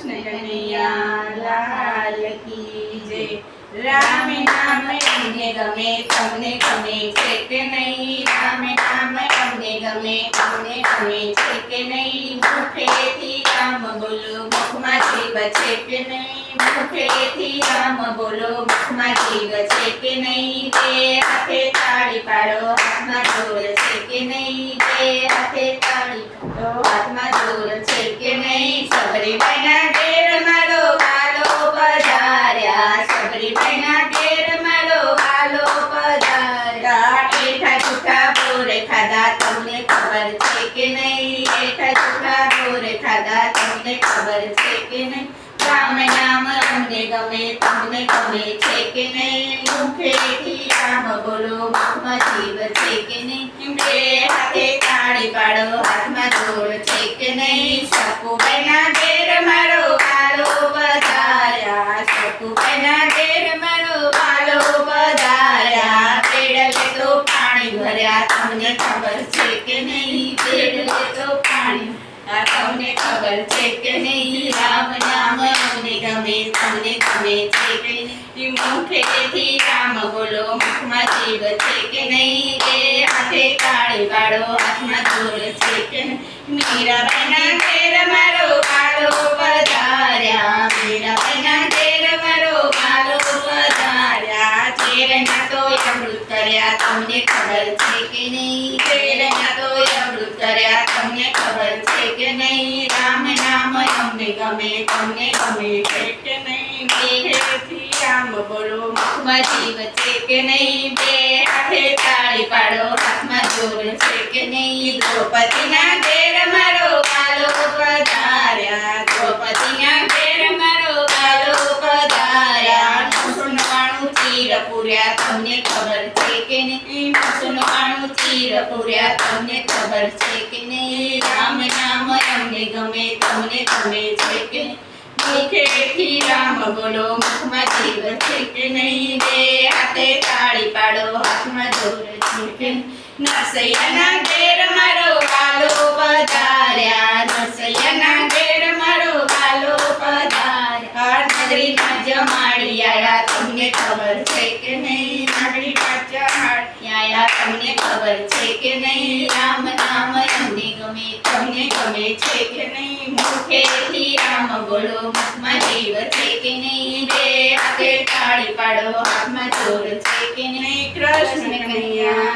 કૃષ્ણ કનૈયા કી જય રામ નામ અમને ગમે તમને ગમે છે કે નહીં રામ નામ અમને ગમે તમને ગમે છે કે નહીં મુખેથી રામ બોલો મુખમાંથી બચે કે નહીં મુખેથી રામ બોલો મુખમાંથી બચે કે નહીં તે હાથે તાળી પાડો હાથમાં જોર છે કે નહીં તે હાથે તાળી પાડો હાથમાં જોર છે કે નહીં સબરી ઘેર મારો વાલો પધાર્યા સબરીબાઈના ઘેર મારો વાલો પધાર્યા એઠા જૂઠા બોરે ખાધા તમને ખબર છે કે નહીં એઠા જૂઠા બોરે ખાધા તમને ખબર છે કે નહીં? રામ નામ અમને ગમે, તમને ગમે છે કે નહીં? મુખેથી રામ બોલો મુખમાં જીવ છે કે નહીં? હાથે તાળી પાડો, હાથમાં જોડ છે કે નહીં? સકુબાઈના ઘેર મારો વાલો પધાર્યા સકુબાઈના ઘેર મારો વાલો પધાર્યા પેડલે તો પાણી ભર્યા, તમને ખબર છે કે નહીં? પેડલે તમને ખબર છે કે નહીં? રામ નામ અમને ગમે, તમને ગમે છે કે નહીં? મુખેથી રામ બોલો મુખમાં જીવ છે કે નહીં? એ હાથે કાળી વાળો, હાથમાં જોર છે કે મીરા મીરાબાઈના ઘેર મારો કાળો પધાર્યા, મીરાબાઈના ઘેર મારો વાળો પધાર્યા. ચેરના તો અમૃત કર્યા, તમને ખબર છે કે નહીં? ચેરના તો અમૃત કર્યા, તમને ખબર છે કે નહીં રામ નામ અમને ગમે તમને ગમે કે નહીં બેહેથી રામ બોલો મુખમાં જીવ છે કે નહીં બે હાથે તાળી પાડો હાથમાં જોર છે કે નહીં દ્રૌપદીના ઘેર મારો કાલો પધાર્યા દ્રૌપદીના ઘેર મારો કાલો પધાર્યા નવસો ચીર પૂર્યા તમને ખબર છે કે નહીં નવસો નવ્વાણું ચીર પૂર્યા તમને ખબર છે કે નહીં રામ નામ અમને ગમે, તમને ગમે છે કે? મુખેથી રામ બોલો, મુખમાં જીવ છે કે નહીં બે હાથે તાળી પાડો, હાથમાં જોર છે કે? નરસૈયાના ઘેર મારો વાલો પધાર્યા નરસૈયાના ઘેર મારો વાલો પધાર્યા નગરીના જમાડી આયા તમને ખબર છે કે નહીં નગરીના પાછા આયા તમને ખબર છે કે નહીં રામ નામ ગમે છે કે નહીં? મુખેથી રામ બોલો મનમાં જીવ છે કે નહીં? રે આગળ તાળી પાડો, હાથમાં જોર છે કે નહીં? કૃષ્ણ, કન્યા